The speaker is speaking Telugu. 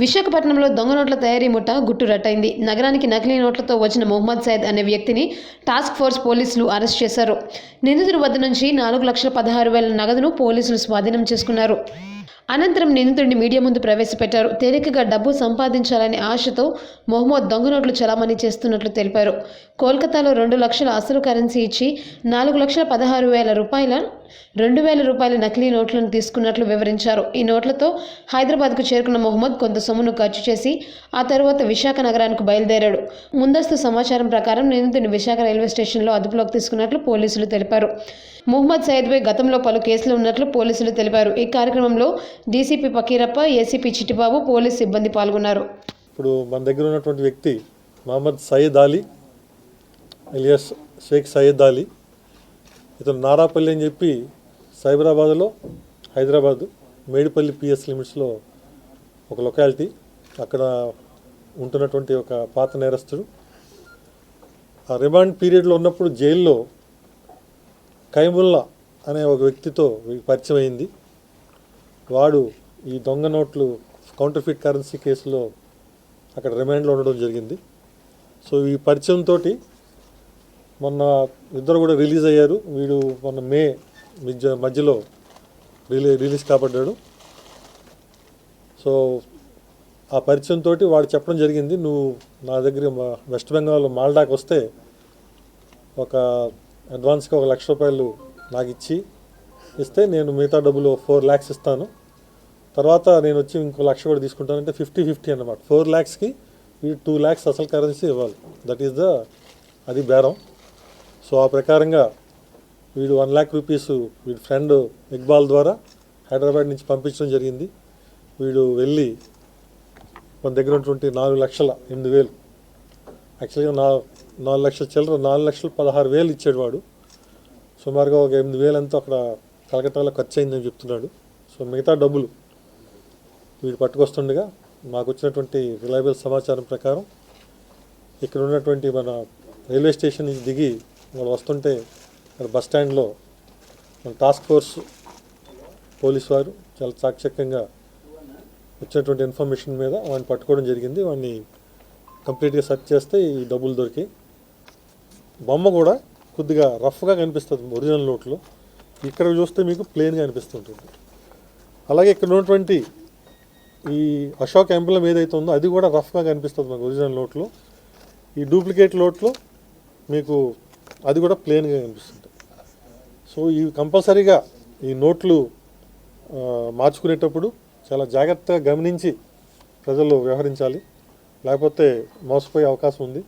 విశాఖపట్నంలో దొంగ నోట్ల తయారీ ముఠ గుట్టురట్టయింది నగరానికి నకిలీ నోట్లతో వచ్చిన మొహమ్మద్ సైద్ అనే వ్యక్తిని టాస్క్ ఫోర్స్ పోలీసులు అరెస్ట్ చేశారు. నిందితుడి వద్ద నుంచి నాలుగు లక్షల పదహారు వేల నగదును పోలీసులు స్వాధీనం చేసుకున్నారు. అనంతరం నిందితుడిని మీడియా ముందు ప్రవేశపెట్టారు. తేలికగా డబ్బు సంపాదించాలనే ఆశతో మొహమ్మద్ దొంగ నోట్లు చలామణి చేస్తున్నట్లు తెలిపారు. కోల్కతాలో రెండు లక్షల అసలు కరెన్సీ ఇచ్చి నాలుగు లక్షల పదహారు వేల రూపాయల రెండు వేల రూపాయల నకిలీ నోట్లను తీసుకున్నట్లు వివరించారు. ఈ నోట్లతో హైదరాబాద్కు చేరుకున్న మొహమ్మద్ కొంత సొమ్మును ఖర్చు చేసి ఆ తర్వాత విశాఖ నగరానికి బయలుదేరాడు. ముందస్తు సమాచారం ప్రకారం నిందితుని విశాఖ రైల్వే స్టేషన్లో అదుపులోకి తీసుకున్నట్లు పోలీసులు తెలిపారు. మొహమ్మద్ సయ్యద్పై గతంలో పలు కేసులు ఉన్నట్లు పోలీసులు తెలిపారు. ఈ కార్యక్రమంలో డీసీపీ పకీరప్ప ఏసీపీ చిట్టిబాబు పోలీసు సిబ్బంది పాల్గొన్నారు. ఇప్పుడు మన దగ్గర ఉన్నటువంటి వ్యక్తి మహమ్మద్ సయ్యద్ అలీ ఎలియాస్ షేక్ సయ్యద్ అలీ ఇతను నారాపల్లి అని చెప్పి సైబరాబాద్లో హైదరాబాద్ మేడిపల్లి పిఎస్ లిమిట్స్లో ఒక లొకాలిటీ అక్కడ ఉంటున్నటువంటి ఒక పాత నేరస్తుడు. ఆ రిమాండ్ పీరియడ్లో ఉన్నప్పుడు జైల్లో కైముల్లా అనే ఒక వ్యక్తితో పరిచయం అయింది. వాడు ఈ దొంగ నోట్లు కౌంటర్ఫిట్ కరెన్సీ కేసులో అక్కడ రిమాండ్లో ఉండడం జరిగింది. సో ఈ పరిచయంతో మొన్న ఇద్దరు కూడా రిలీజ్ అయ్యారు. వీడు మొన్న మే మధ్య మధ్యలో రిలీ రిలీజ్ కాబడ్డాడు. సో ఆ పరిచయంతో వాడు చెప్పడం జరిగింది. నువ్వు నా దగ్గర మా- వెస్ట్ బెంగాల్ మాల్డాకి వస్తే ఒక అడ్వాన్స్గా ఒక లక్ష రూపాయలు నాకు ఇచ్చి ఇస్తే నేను మిగతా డబ్బులు ఫోర్ ల్యాక్స్ ఇస్తాను. తర్వాత నేను వచ్చి ఇంకో లక్ష కూడా తీసుకుంటాను అంటే ఫిఫ్టీ ఫిఫ్టీ అన్నమాట. ఫోర్ ల్యాక్స్కి ఈ టూ ల్యాక్స్ అసలు కరెన్సీ ఇవ్వాలి. దట్ ఈస్ ద అది బేరం. సో ఆ ప్రకారంగా వీడు వన్ ల్యాక్ రూపీస్ వీడి ఫ్రెండ్ ఇక్బాల్ ద్వారా హైదరాబాద్ నుంచి పంపించడం జరిగింది. వీడు వెళ్ళి మన దగ్గర ఉన్నటువంటి నాలుగు లక్షల ఎనిమిది వేలు. యాక్చువల్గా నా నాలుగు లక్షల చిల్లర నాలుగు లక్షల పదహారు వేలు ఇచ్చాడు వాడు. సుమారుగా ఒక ఎనిమిది వేలు అక్కడ కలకత్తాలో ఖర్చు అయిందని చెప్తున్నాడు. సో మిగతా డబ్బులు వీడు పట్టుకొస్తుండగా మాకు వచ్చినటువంటి రిలయబుల్ సమాచారం ప్రకారం ఇక్కడ ఉన్నటువంటి మన రైల్వే స్టేషన్ నుంచి దిగి వాళ్ళు వస్తుంటే అక్కడ బస్ స్టాండ్లో మన టాస్క్ ఫోర్స్ పోలీస్ వారు చాలా చాకచక్యంగా వచ్చినటువంటి ఇన్ఫర్మేషన్ మీద వాడిని పట్టుకోవడం జరిగింది. వాడిని కంప్లీట్గా సెర్చ్ చేస్తే ఈ డబ్బులు దొరికి బొమ్మ కూడా కొద్దిగా రఫ్గా కనిపిస్తుంది ఒరిజినల్ నోట్లో. ఇక్కడ చూస్తే మీకు ప్లెయిన్గా అనిపిస్తుంటుంది. అలాగే ఇక్కడ ఉన్నటువంటి ఈ అశోక్ ఎంబ్లం ఏదైతే ఉందో అది కూడా రఫ్గా కనిపిస్తుంది మనకు ఒరిజినల్ నోట్లో. ఈ డూప్లికేట్ నోట్లో మీకు అది కూడా ప్లెయిన్గా కనిపిస్తుంది. సో ఇవి కంపల్సరీగా ఈ నోట్లు మార్చుకునేటప్పుడు చాలా జాగ్రత్తగా గమనించి ప్రజలు వ్యవహరించాలి. లేకపోతే మోసపోయే అవకాశం ఉంది.